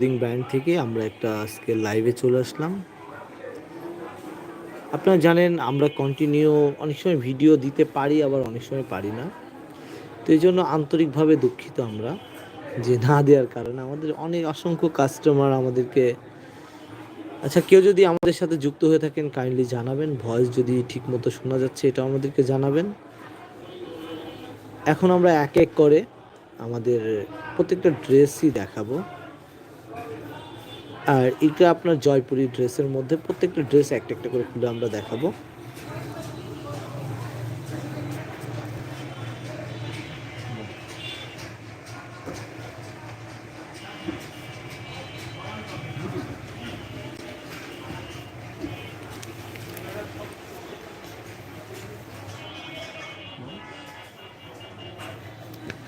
Clothing brand থেকে আমরা একটা আজকে লাইভে চলে আসলাম। আপনারা জানেন, আমরা কন্টিনিউ অনেক সময় ভিডিও দিতে পারি, আবার অনেক সময় পারি না। তো এই জন্য আন্তরিকভাবে দুঃখিত আমরা যে না দেওয়ার কারণে আমাদের অনেক অসংখ্য কাস্টমার আমাদেরকে আচ্ছা কেউ যদি আমাদের সাথে যুক্ত হয়ে থাকেন কাইন্ডলি জানাবেন। ভয়েস যদি ঠিকমতো শোনা যাচ্ছে এটা আমাদেরকে জানাবেন। এখন আমরা এক এক করে আমাদের প্রত্যেকটা ড্রেসই দেখাবো। আর এটা আপনার জয়পুরি ড্রেসের মধ্যে প্রত্যেকটা ড্রেস একটা একটা করে খুলে আমরা দেখাবো।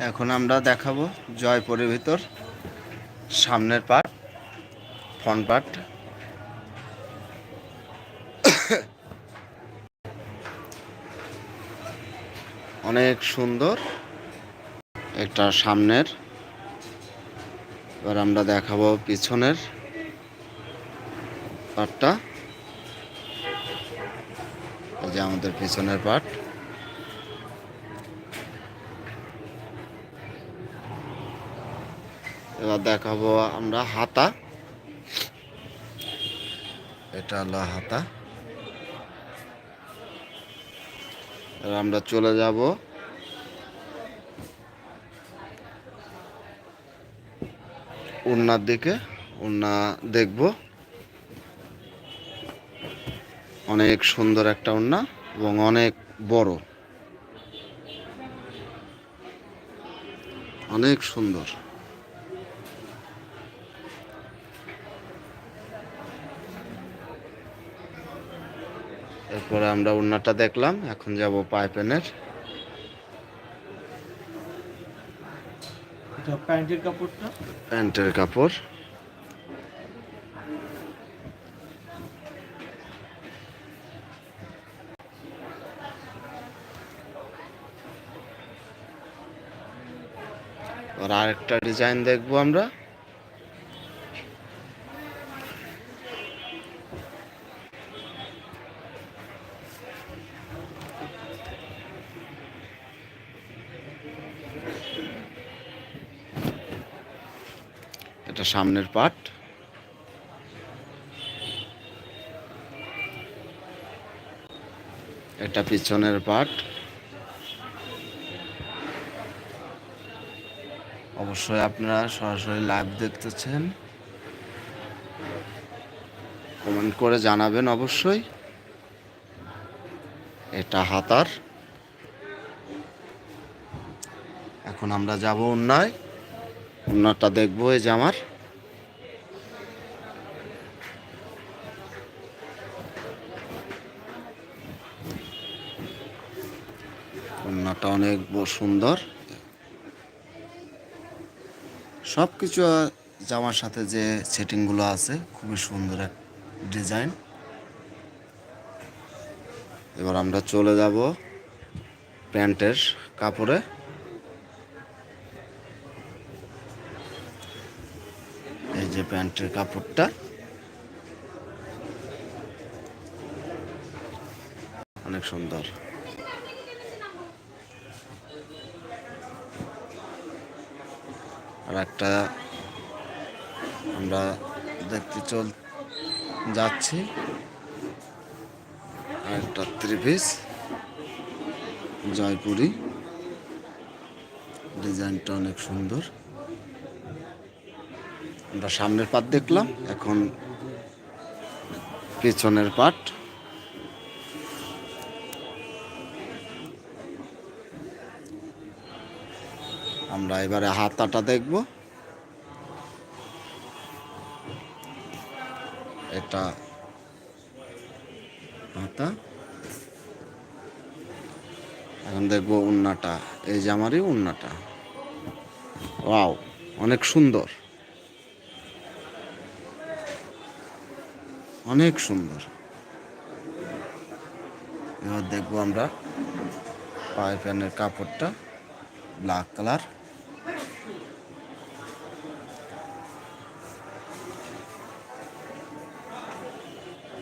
এখন আমরা দেখাবো জয়পুরের ভিতর সামনের পার্ট ফ্রন্ট পার্ট অনেক সুন্দর। একটা সামনের। এবার আমরা দেখাবো পিছনের পার্টটা। এই যে আমাদের পিছনের পার্ট। এবার দেখাবো আমরা হাতা। এটা হলো হাতা। আমরা চলে যাব। উন্নার দিকে। উন্না দেখব। অনেক সুন্দর একটা উন্না এবং অনেক বড়। অনেক সুন্দর। এরপরে আমরা উন্নাটা দেখলাম এখন যাব পাইপেনের। প্যান্টের কাপড়টা? প্যান্টের কাপড়। আর আরেকটা ডিজাইন দেখব আমরা। এটা সামনের পার্ট এটা পিছনের পার্ট অবশ্যই আপনারা সরাসরি লাইভ দেখতেছেন। কমেন্ট করে জানাবেন অবশ্যই। এটা হাতার। এখন আমরা যাব উন্নয়। উন্নতটা দেখব, এই যে আমার। উন্নাটা অনেক সুন্দর। সব কিছু জামার সাথে যে সেটিংগুলো আছে, খুবই সুন্দর এক ডিজাইন। এবার আমরা চলে যাব প্যান্টের কাপড়ে। যে প্যান্টের কাপড়টা। অনেক সুন্দর। আর একটা আমরা দেখতে চল, যাচ্ছি। আর একটা ত্রিপিস জয়পুরি। ডিজাইনটা অনেক সুন্দর। আমরা সামনের পাট দেখলাম, এখন পেছনের পাট। আমরা এবারে হাতাটা দেখব। এটা হাতা। এখন দেখব উন্নাটা, এই যে আমারই উন্নাটা। ওয়াও, অনেক সুন্দর। অনেক সুন্দর। এবার দেখব আমরা পায়ের প্যানের কাপড়টা ব্ল্যাক কালার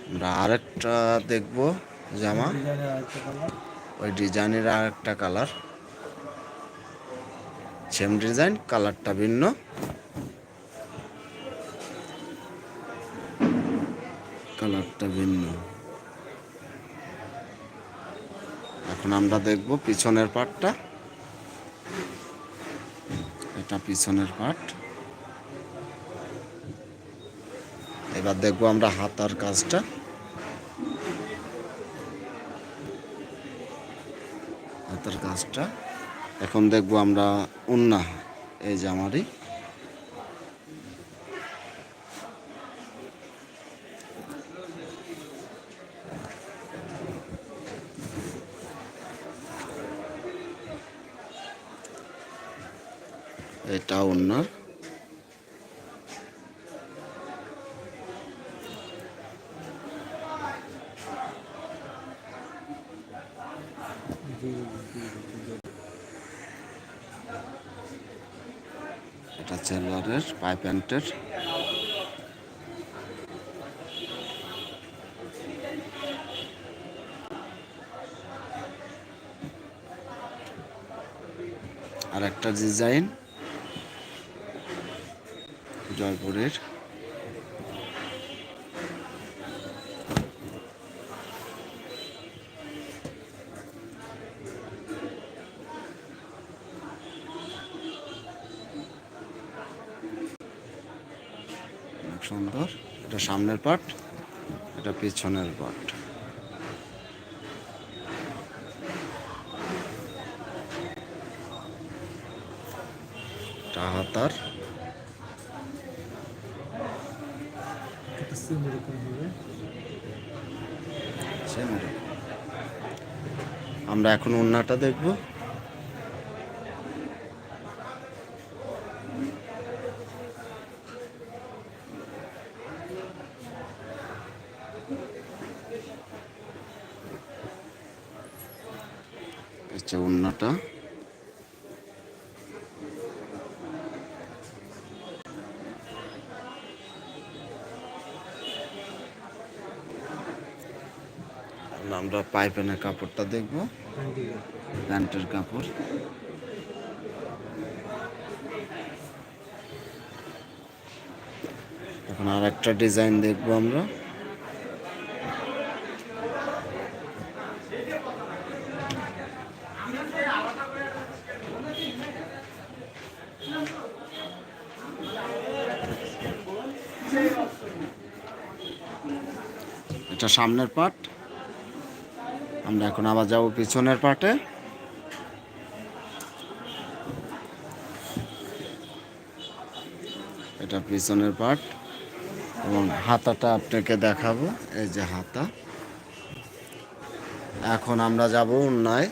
আমরা আরেকটা দেখব জামা। ওই ডিজাইনের আরেকটা কালার সেম ডিজাইন কালারটা ভিন্ন। এখন আমরা দেখব পিছনের পার্টটা এটা পিছনের পার্ট এবার দেখব আমরা হাতার কাজটা। হাতার কাজটা। এখন দেখব আমরা উন্না, এই জামারই এটা উন্নার এটা চেলারের পাইপ প্যান্টের আর একটা ডিজাইন। জয়পুরের। সুন্দর এটা সামনের পার্ট এটা পিছনের পার্ট এটা আমরা এখন ওন্নাটা দেখব। আচ্ছা ওন্নাটা আমরা পাইপেনের কাপড়টা দেখব। প্যান্টের কাপড়। এখন আর একটা ডিজাইন দেখব আমরা। এটা সামনের পার্ট আমরা এখন আবার যাব পিছনের পার্টে এটা পিছনের পার্ট এবং হাতাটা আপনাকে দেখাবো, এই যে হাতা। এখন আমরা যাব উন্নয়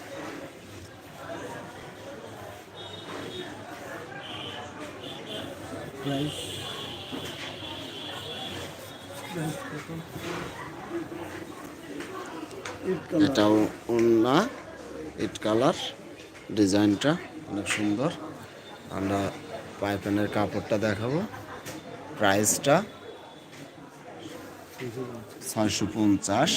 প্রাইস এটাও উন্না ইট কালার ডিজাইনটা অনেক সুন্দর। আমরা পাইপেনের কাপড়টা দেখাবো। প্রাইসটা ছয়শো পঞ্চাশ।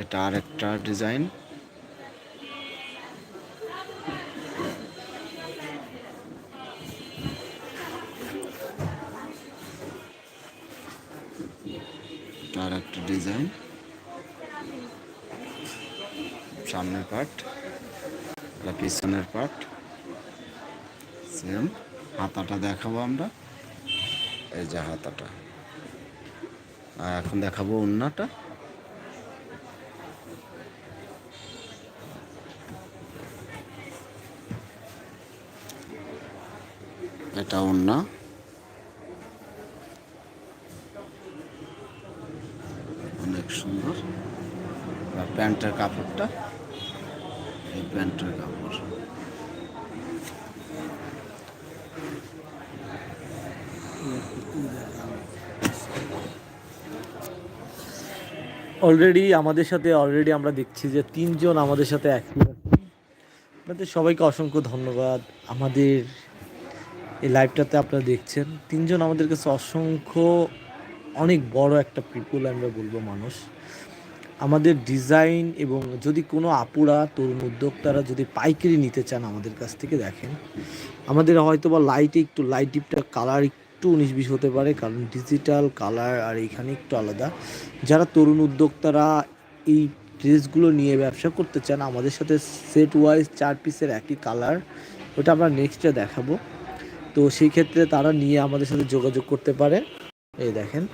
এটা আরেকটা ডিজাইন পার্ট এটা পিছনের পার্ট। সেম হাতাটা দেখাবো আমরা। এই যে হাতাটা। আর এখন দেখাবো উন্নাটা এটা উন্না অনেক সুন্দর। প্যান্টের কাপড়টা। এই প্যান্টের কাপড়। অলরেডি আমাদের সাথে অলরেডি আমরা দেখছি যে তিনজন আমাদের সাথে অ্যাক্টিভ আপনাদের সবাইকে অসংখ্য ধন্যবাদ। আমাদের এই লাইভটাতে আপনারা দেখছেন। তিনজন আমাদের কাছে অসংখ্য, অনেক বড় একটা পিপুল আমরা বলব মানুষ। আমাদের ডিজাইন এবং যদি কোনো আপুরা, তরুণ উদ্যোক্তারা যদি পাইকারি নিতে চান আমাদের কাছ থেকে দেখেন, আমাদের হয়তো বা লাইটে একটু লাইট ডিপটা কালার একটু উনিশ বিশ হতে পারে, কারণ ডিজিটাল কালার আর এখানে একটু আলাদা। যারা তরুণ উদ্যোক্তারা এই ড্রেসগুলো নিয়ে ব্যবসা করতে চান, আমাদের সাথে সেট ওয়াইজ চার পিসের একই কালার ওটা আমরা নেক্সটে দেখাবো। তো সেই ক্ষেত্রে তারা নিয়ে আমাদের সাথে যোগাযোগ করতে পারে। এই দেখেন।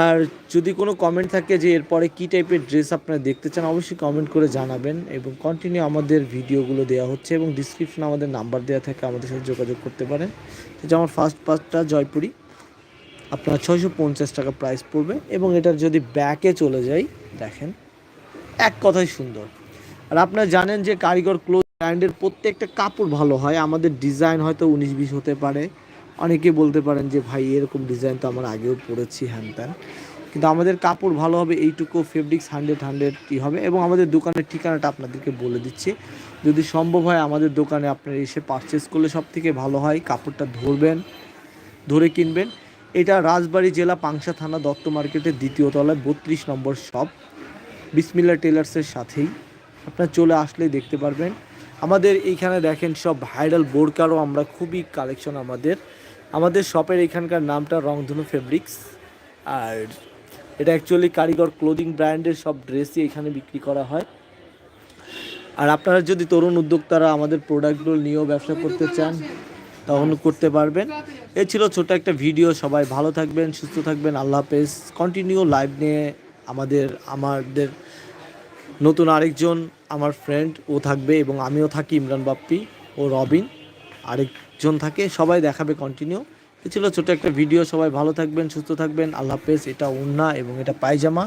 আর যদি কোনো কমেন্ট থাকে যে এরপরে কী টাইপের ড্রেস আপনারা দেখতে চান, অবশ্যই কমেন্ট করে জানাবেন এবং কন্টিনিউ আমাদের ভিডিওগুলো দেওয়া হচ্ছে এবং ডিসক্রিপশনে আমাদের নাম্বার দেওয়া থাকে, আমাদের সাথে যোগাযোগ করতে পারেন। যে আমার ফার্স্ট পার্টটা জয়পুরি, আপনার ছয়শো পঞ্চাশ টাকা প্রাইস পড়বে এবং এটার যদি ব্যাকে চলে যাই, দেখেন, এক কথাই সুন্দর। আর আপনারা জানেন যে কারিগর ক্লোথ ব্র্যান্ডের প্রত্যেকটা কাপড় ভালো হয়, আমাদের ডিজাইন হয়তো উনিশ বিশ হতে পারে অনেকে বলতে পারেন যে, ভাই, এরকম ডিজাইন তো আমার আগেও পরেছি হ্যান ত্যান। কিন্তু আমাদের কাপড় ভালো হবে, এইটুকু ফেব্রিক্স হান্ড্রেড হান্ড্রেডই হবে এবং আমাদের দোকানের ঠিকানাটা আপনাদেরকে বলে দিচ্ছি। যদি সম্ভব হয়, আমাদের দোকানে আপনারা এসে পারচেস করলে সব থেকে ভালো হয়, কাপড়টা ধরবেন, ধরে কিনবেন। এটা রাজবাড়ি জেলা পাংশা থানা দত্ত মার্কেটের দ্বিতীয় তলায় বত্রিশ নম্বর শপ বিসমিল্লা টেলার্সের সাথেই। আপনার চলে আসলেই দেখতে পারবেন। আমাদের এইখানে দেখেন সব ভাইরাল বোরকারও আমরা, খুবই কালেকশন আমাদের। আমাদের শপের এখানকার নামটা রংধনু ফেব্রিক্স। আর এটা অ্যাকচুয়ালি কারিগর ক্লোদিং ব্র্যান্ডের সব ড্রেসই এখানে বিক্রি করা হয়। আর আপনারা যদি তরুণ উদ্যোক্তারা আমাদের প্রোডাক্টগুলো নিয়েও ব্যবসা করতে চান, তখন করতে পারবেন। এ ছিল ছোট একটা ভিডিও সবাই ভালো থাকবেন, সুস্থ থাকবেন। আল্লাহ হাফেজ। কন্টিনিউ লাইভ নিয়ে আমাদের আমাদের নতুন আরেকজন আমার ফ্রেন্ড ও থাকবে এবং আমিও থাকি ইমরান বাপ্পি ও রবিন। আরেকজন থাকে, সবাই দেখাবে কন্টিনিউ এ ছিল ছোটো একটা ভিডিও সবাই ভালো থাকবেন, সুস্থ থাকবেন, আল্লাহ হাফেজ, এটা উন্না এবং এটা পায়জামা।